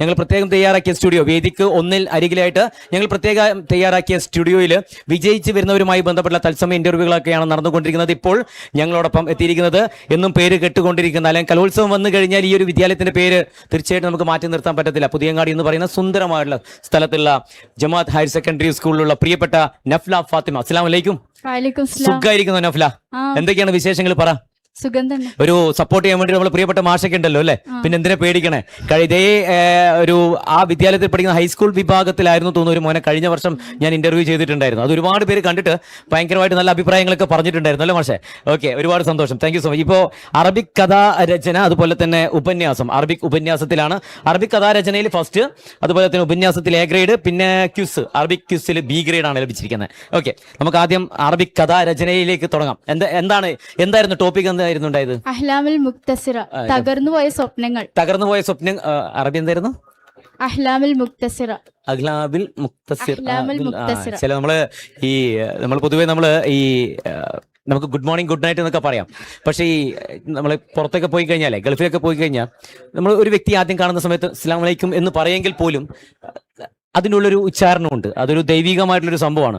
ഞങ്ങൾ പ്രത്യേകം തയ്യാറാക്കിയ സ്റ്റുഡിയോ വേദിക്ക് ഒന്നിൽ അരികിലായിട്ട് ഞങ്ങൾ പ്രത്യേകം തയ്യാറാക്കിയ സ്റ്റുഡിയോയിൽ വിജയിച്ച് വരുന്നവരുമായി ബന്ധപ്പെട്ട തത്സമയ ഇന്റർവ്യൂകളൊക്കെയാണ് നടന്നുകൊണ്ടിരിക്കുന്നത്. ഇപ്പോൾ ഞങ്ങളോടൊപ്പം എത്തിയിരിക്കുന്നത് എന്നും പേര് കെട്ടുകൊണ്ടിരിക്കുന്ന അല്ലെങ്കിൽ കലോത്സവം വന്നു കഴിഞ്ഞാൽ ഈ ഒരു വിദ്യാലയത്തിന്റെ പേര് തീർച്ചയായിട്ടും നമുക്ക് മാറ്റി നിർത്താൻ പറ്റത്തില്ല. പുതിയങ്ങാടി എന്ന് പറയുന്ന സുന്ദരമായിട്ടുള്ള സ്ഥലത്തുള്ള ജമാഅത്ത് ഹയർ സെക്കൻഡറി സ്കൂളിലുള്ള പ്രിയപ്പെട്ട നഫ്ല ഫാത്തിമ. അസ്സാം വലൈക്കും സുഖമായിരിക്കുന്നു നഫ്ല? എന്തൊക്കെയാണ് വിശേഷങ്ങൾ പറ. ഒരു സപ്പോർട്ട് ചെയ്യാൻ വേണ്ടി നമ്മൾ പ്രിയപ്പെട്ട മാഷൊക്കെ ഉണ്ടല്ലോ അല്ലേ പിന്നെ എന്തിനെ പേടിക്കണേ? ഇതേ ഒരു ആ വിദ്യാലയത്തിൽ പഠിക്കുന്ന ഹൈസ്കൂൾ വിഭാഗത്തിലായിരുന്നു തോന്നുന്നു ഒരു മോനെ കഴിഞ്ഞ വർഷം ഞാൻ ഇന്റർവ്യൂ ചെയ്തിട്ടുണ്ടായിരുന്നു. അത് ഒരുപാട് പേര് കണ്ടിട്ട് ഭയങ്കരമായിട്ട് നല്ല അഭിപ്രായങ്ങളൊക്കെ പറഞ്ഞിട്ടുണ്ടായിരുന്നു അല്ലേ മാഷെ? ഓക്കെ ഒരുപാട് സന്തോഷം. താങ്ക് യു സോ മച്ച് ഇപ്പോൾ അറബിക് കഥാ രചന അതുപോലെ തന്നെ ഉപന്യാസം. അറബിക് ഉപന്യാസത്തിലാണ്. അറബിക് കഥാരചനയിൽ ഫസ്റ്റ് അതുപോലെ തന്നെ ഉപന്യാസത്തിൽ എ ഗ്രേഡ് പിന്നെ ക്യൂസ്. അറബിക് ക്യൂസിൽ ബി ഗ്രേഡ് ആണ് ലഭിച്ചിരിക്കുന്നത്. ഓക്കെ നമുക്ക് ആദ്യം അറബിക് കഥാരചനയിലേക്ക് തുടങ്ങാം. എന്താ എന്താണ് എന്തായിരുന്നു ടോപ്പിക് എന്തായിരുന്നു ഉണ്ടായത്? അഹ്ലാമിൽ മുക്തസിറ തകർന്നുപോയ സ്വപ്നങ്ങൾ. തകർന്നുപോയ സ്വപ്നം ആ, അറബി എന്തായിരുന്നു? അഹ്ലാമിൽ മുക്തസിറ. അഹ്ലാമിൽ മുക്തസിർ ആ, മുക്തസിറ. ചില നമ്മൾ ഈ നമ്മൾ പൊതുവെ നമ്മൾ ഈ ആ, നമുക്ക് ഗുഡ് മോർണിംഗ് ഗുഡ് നൈറ്റ് എന്നൊക്കെ പറയാം. പക്ഷേ ഈ നമ്മൾ പുറത്തൊക്കെ പോയി കഴിഞ്ഞാലേ ഗൾഫിലൊക്കെ പോയി കഴിഞ്ഞാൽ നമ്മൾ ഒരു വ്യക്തി ആദ്യം കാണുന്ന സമയത്ത് അസ്ലാം വലൈക്കും എന്ന് പറയെങ്കിൽ പോലും അതിനുള്ളൊരു ഉച്ചാരണമുണ്ട്. അതൊരു ദൈവികമായിട്ടുള്ളൊരു സംഭവമാണ്.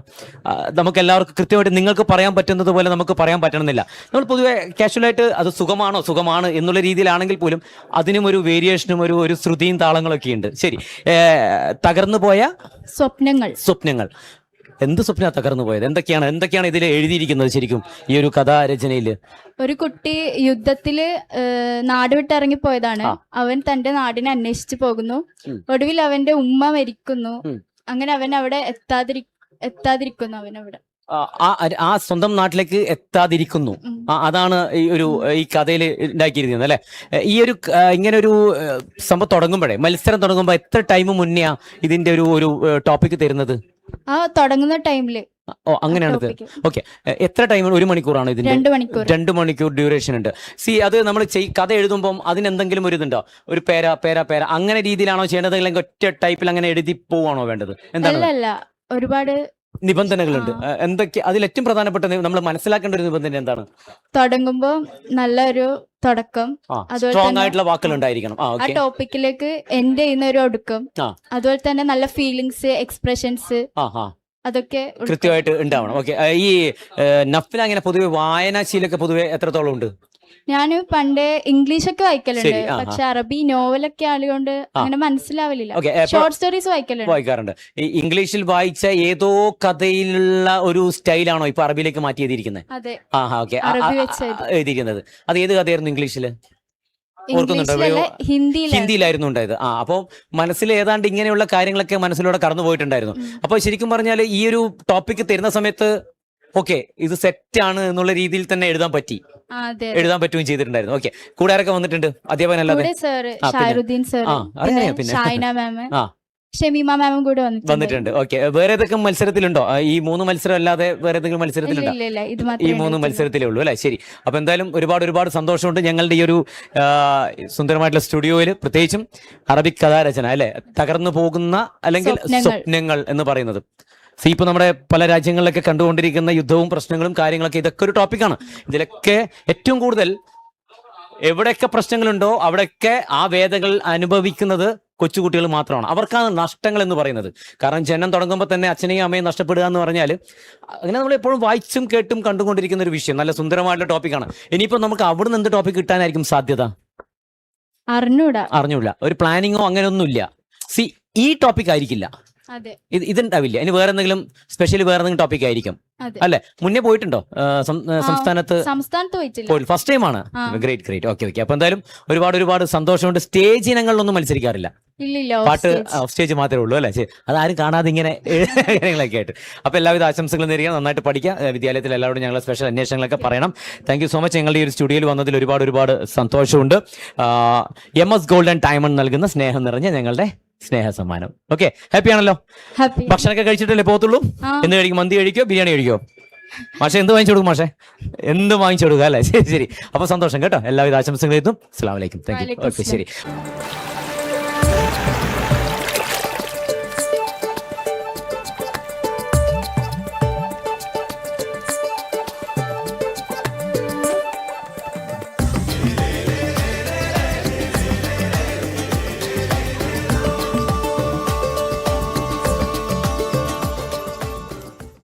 നമുക്ക് എല്ലാവർക്കും കൃത്യമായിട്ട് നിങ്ങൾക്ക് പറയാൻ പറ്റുന്നത് പോലെ നമുക്ക് പറയാൻ പറ്റണമെന്നില്ല. നമ്മൾ പൊതുവെ കാഷ്വലായിട്ട് അത് സുഖമാണോ? സുഖമാണ് എന്നുള്ള രീതിയിലാണെങ്കിൽ പോലും അതിനും ഒരു വേരിയേഷനും ഒരു ഒരു ശ്രുതിയും താളങ്ങളൊക്കെ ഉണ്ട് ശരി തകർന്നു പോയ സ്വപ്നങ്ങൾ. സ്വപ്നങ്ങൾ. എന്ത് സ്വപ്ന തകർന്നു പോയത്? എന്തൊക്കെയാണ് എന്തൊക്കെയാണ് ഇതിൽ എഴുതിയിരിക്കുന്നത് ശരിക്കും ഈ ഒരു കഥാരചനയിൽ ഒരു കുട്ടി യുദ്ധത്തിൽ നാട് വിട്ടിറങ്ങി പോയതാണ് അവൻ തന്റെ നാടിനെ അന്വേഷിച്ചു പോകുന്നു. ഒടുവിൽ അവന്റെ ഉമ്മ മരിക്കുന്നു. അങ്ങനെ അവൻ അവിടെ എത്താതിരി എത്താതിരിക്കുന്നു അവൻ അവിടെ ആ ആ സ്വന്തം നാട്ടിലേക്ക് എത്താതിരിക്കുന്നു. അതാണ് ഈ ഒരു ഈ കഥയിൽ ഉണ്ടാക്കിയിരിക്കുന്നത് അല്ലെ? ഈ ഒരു ഇങ്ങനെ ഒരു സംഭവം തുടങ്ങുമ്പോഴേ മത്സരം തുടങ്ങുമ്പോൾ എത്ര ടൈം മുന്നെയാ ഇതിന്റെ ഒരു ഒരു ടോപ്പിക് തരുന്നത്? ആ തുടങ്ങുന്ന ടൈമിൽ. ഓ അങ്ങനെയാണ് ഓക്കെ. എത്ര ടൈം ഒരു മണിക്കൂറാണ് ഇതിന്റെ രണ്ടു മണിക്കൂർ രണ്ട് മണിക്കൂർ ഡ്യൂറേഷൻ ഉണ്ട്. സി അത് നമ്മൾ കഥ എഴുതുമ്പോൾ അതിനെന്തെങ്കിലും ഒരു ഇതുണ്ടോ? ഒരു പേര പേര പേര. അങ്ങനെ രീതിയിലാണോ ചെയ്യേണ്ടത്? അല്ലെങ്കിൽ ഒറ്റ ടൈപ്പിൽ അങ്ങനെ എഴുതി പോവാണോ വേണ്ടത്? എന്താണ്? ഒരുപാട് നിബന്ധനകളുണ്ട്. എന്തൊക്കെ അതിൽ ഏറ്റവും പ്രധാനപ്പെട്ട നമ്മൾ മനസ്സിലാക്കേണ്ട ഒരു നിബന്ധന എന്താണ്? തുടങ്ങുമ്പോൾ നല്ലൊരു തുടക്കം. അതുപോലെ സ്ട്രോങ് ആയിട്ടുള്ള വാക്കുകൾ ഉണ്ടായിരിക്കണം ആ ടോപ്പിക്കിലേക്ക് എൻഡ് ചെയ്യുന്ന ഒരു ഒടുക്കം. അതുപോലെ തന്നെ നല്ല ഫീലിങ്സ് എക്സ്പ്രഷൻസ് അതൊക്കെ കൃത്യമായിട്ട് ഉണ്ടാവണം. ഓക്കെ ഈ നഫിൽ അങ്ങനെ പൊതുവെ വായനാശീലൊക്കെ പൊതുവെ എത്രത്തോളം ഉണ്ട്? ഞാൻ പണ്ട് ഇംഗ്ലീഷ് ഒക്കെ വായിക്കലുണ്ട്. ശരി, ആ, ആ. പക്ഷെ അറബി നോവലൊക്കെ ആയതുകൊണ്ട് അങ്ങനെ മനസ്സിലാവലില്ല. ഓക്കെ ഷോർട്ട് സ്റ്റോറീസ് വായിക്കലുണ്ട്. വായിക്കാറുണ്ട്. ഈ ഇംഗ്ലീഷിൽ വായിച്ച ഏതോ കഥയിലുള്ള ഒരു സ്റ്റൈലാണോ ഇപ്പൊ അറബിയിലേക്ക് മാറ്റി എഴുതിയിരിക്കുന്നത് അതെ. ആ ഓക്കെ. അറബി എഴുതിയിരിക്കുന്നത്. അത് ഏത് കഥയായിരുന്നു ഇംഗ്ലീഷിൽ? ഓർക്കുന്നുണ്ടോ? ഇംഗ്ലീഷിലല്ല ഹിന്ദിയിലാണ് ഹിന്ദിയിലായിരുന്നു ഉണ്ടായത്. ആ അപ്പോൾ മനസ്സിൽ ഏതാണ്ട് ഇങ്ങനെയുള്ള കാര്യങ്ങളൊക്കെ മനസ്സിലൂടെ കടന്നു പോയിട്ടുണ്ടായിരുന്നു അപ്പോൾ ശരിക്കും പറഞ്ഞാൽ ഈ ഒരു ടോപ്പിക് തരുന്ന സമയത്ത് ഓക്കെ ഇത് സെറ്റ് ആണ് എന്നുള്ള രീതിയിൽ തന്നെ എഴുതാൻ പറ്റി. എഴുതാൻ പറ്റുകയും ചെയ്തിട്ടുണ്ടായിരുന്നു. ഓക്കെ കൂടെ ആരൊക്കെ വന്നിട്ടുണ്ട്. അധ്യാപകൻ അല്ലാതെ? ഷാരുദ്ദീൻ സാർ മാം ഷമീമ മാമും കൂടെ വന്നിട്ടുണ്ട്. ഓക്കെ വേറെ ഏതൊക്കെ മത്സരത്തിലുണ്ടോ? ഈ മൂന്ന് മത്സരം അല്ലാതെ വേറെ ഏതെങ്കിലും മത്സരത്തിലുണ്ടോ? ഈ മൂന്ന്. മത്സരത്തിലേ ഉള്ളൂ അല്ലെ? ശരി. അപ്പൊ എന്തായാലും ഒരുപാട് ഒരുപാട് സന്തോഷമുണ്ട് ഞങ്ങളുടെ ഈ ഒരു സുന്ദരമായിട്ടുള്ള സ്റ്റുഡിയോയിൽ പ്രത്യേകിച്ചും അറബിക് കഥാരചന അല്ലെ? തകർന്നു പോകുന്ന അല്ലെങ്കിൽ. സ്വപ്നങ്ങൾ എന്ന് പറയുന്നത്. സി ഇപ്പൊ നമ്മുടെ പല രാജ്യങ്ങളിലൊക്കെ കണ്ടുകൊണ്ടിരിക്കുന്ന യുദ്ധവും പ്രശ്നങ്ങളും കാര്യങ്ങളൊക്കെ ഇതൊക്കെ ഒരു ടോപ്പിക്കാണ് ഇതിലൊക്കെ ഏറ്റവും കൂടുതൽ എവിടെയൊക്കെ പ്രശ്നങ്ങളുണ്ടോ അവിടെയൊക്കെ ആ വേദകൾ അനുഭവിക്കുന്നത് കൊച്ചുകുട്ടികൾ മാത്രമാണ്. അവർക്കാണ് നഷ്ടങ്ങൾ എന്ന് പറയുന്നത്. കാരണം ജനം തുടങ്ങുമ്പോൾ തന്നെ അച്ഛനെയും അമ്മയും നഷ്ടപ്പെടുക എന്ന് പറഞ്ഞാൽ അങ്ങനെ നമ്മൾ എപ്പോഴും വായിച്ചും കേട്ടും കണ്ടുകൊണ്ടിരിക്കുന്ന ഒരു വിഷയം. നല്ല സുന്ദരമായിട്ടുള്ള ടോപ്പിക്കാണ് ഇനിയിപ്പോൾ നമുക്ക് അവിടുന്ന് എന്ത് ടോപ്പിക് കിട്ടാനായിരിക്കും സാധ്യത? അറിഞ്ഞൂടാ. അറിഞ്ഞൂല ഒരു പ്ലാനിങ്ങോ അങ്ങനെയൊന്നുമില്ല. സി ഈ ടോപ്പിക് ആയിരിക്കില്ല. ഇത് ഇതുണ്ടാവില്ല. ഇനി വേറെ എന്തെങ്കിലും സ്പെഷ്യൽ വേറെ എന്തെങ്കിലും ടോപ്പിക് ആയിരിക്കും അല്ലെ? മുന്നേ പോയിട്ടുണ്ടോ? സംസ്ഥാനത്ത് സംസ്ഥാനത്ത് പോയിട്ടില്ല. ഫസ്റ്റ് ടൈം ആണ്. ഗ്രേറ്റ് ഗ്രേറ്റ് ഓക്കെ ഓക്കെ അപ്പൊ എന്തായാലും ഒരുപാട് ഒരുപാട് സന്തോഷമുണ്ട്. സ്റ്റേജ് ഇനങ്ങളിലൊന്നും മത്സരിക്കാറില്ല. പാട്ട് ഓഫ് സ്റ്റേജ് മാത്രമേ ഉള്ളൂ അല്ലേ? അതാരും കാണാതെ ഇങ്ങനെ കാര്യങ്ങളൊക്കെ ആയിട്ട്. അപ്പൊ എല്ലാവിധ ആശംസകളും നേരിടുക നന്നായിട്ട് പഠിക്കുക വിദ്യാലയത്തിൽ എല്ലാവരും ഞങ്ങളെ സ്പെഷ്യൽ അന്വേഷണങ്ങളൊക്കെ പറയണം. താങ്ക് യു സോ മച്ച് ഞങ്ങളുടെ ഈ ഒരു സ്റ്റുഡിയോയിൽ വന്നതിൽ ഒരുപാട് ഒരുപാട് സന്തോഷമുണ്ട്. എം എസ് ഗോൾഡൻ ഡയമണ്ട് നൽകുന്ന സ്നേഹം നിറഞ്ഞ ഞങ്ങളുടെ സ്നേഹ സമ്മാനം ഓക്കെ ഹാപ്പി ആണല്ലോ? ഹാപ്പി ഭക്ഷണമൊക്കെ കഴിച്ചിട്ടല്ലേ പോകത്തുള്ളൂ. എന്ത് കഴിക്കും? മന്തി കഴിക്കോ? ബിരിയാണി കഴിക്കോ? മാഷെ എന്ത് വാങ്ങിച്ചു കൊടുക്കും മാഷെ? എന്ത് വാങ്ങിച്ചു കൊടുക്കുക അല്ലേ? ശരി ശരി. അപ്പൊ സന്തോഷം കേട്ടോ. എല്ലാവിധ ആശംസകളും എത്തും. അസ്സാം വലൈക്കും താങ്ക് യു ഓക്കെ ശരി.